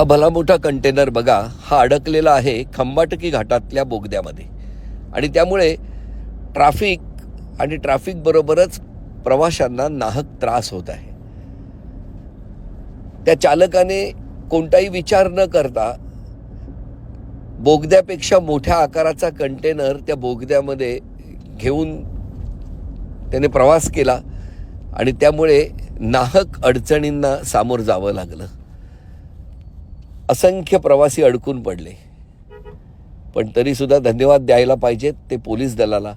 हा भला मोठा कंटेनर बघा हा अडकलेला आहे खंबाटकी घाटातल्या बोगद्यामध्ये. आणि त्यामुळे ट्राफिक आणि ट्राफिकबरोबरच प्रवाशांना नाहक त्रास होत आहे. त्या चालकाने कोणताही विचार न करता बोगद्यापेक्षा मोठ्या आकाराचा कंटेनर त्या बोगद्यामध्ये घेऊन त्याने प्रवास केला आणि त्यामुळे नाहक अडचणींना सामोरं जावं लागलं. असंख्य प्रवासी अडकून पडले. पण तरीसुद्धा धन्यवाद द्यायला पाहिजेत ते पोलीस दलाला.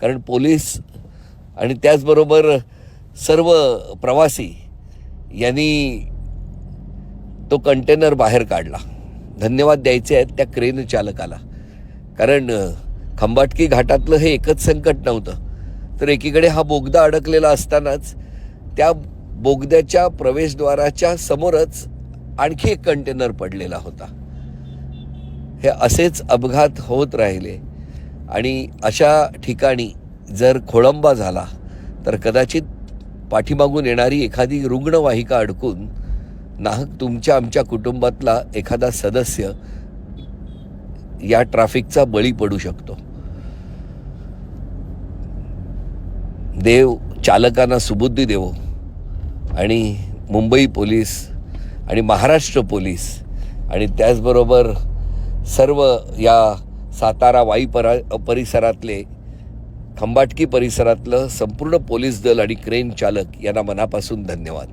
कारण पोलीस आणि त्याचबरोबर सर्व प्रवासी यांनी तो कंटेनर बाहेर काढला. धन्यवाद द्यायचे आहेत त्या क्रेन चालकाला. कारण खंबाटकी घाटातलं हे एकच संकट नव्हतं. तर एकीकडे हा बोगदा अडकलेला असतानाच त्या बोगद्याच्या प्रवेशद्वाराच्या समोरच आणखी एक कंटेनर पडलेला होता. हे असेच अपघात होत राहिले आणि अशा ठिकाणी जर खोळंबा झाला तर कदाचित पाठीमागून येणारी एखादी रुग्णवाहिका अडकून नाहक तुमच्या आमच्या कुटुंबातला एखादा सदस्य या ट्रॅफिकचा बळी पडू शकतो. देव चालकांना सुबुद्धी देवो आणि मुंबई पोलीस आणि महाराष्ट्र पोलीस आणि त्याचबरोबर सर्व या सातारा वाई परा परिसरातले खंबाटकी परिसरातलं संपूर्ण पोलीस दल आणि क्रेन चालक यांना मनापासून धन्यवाद.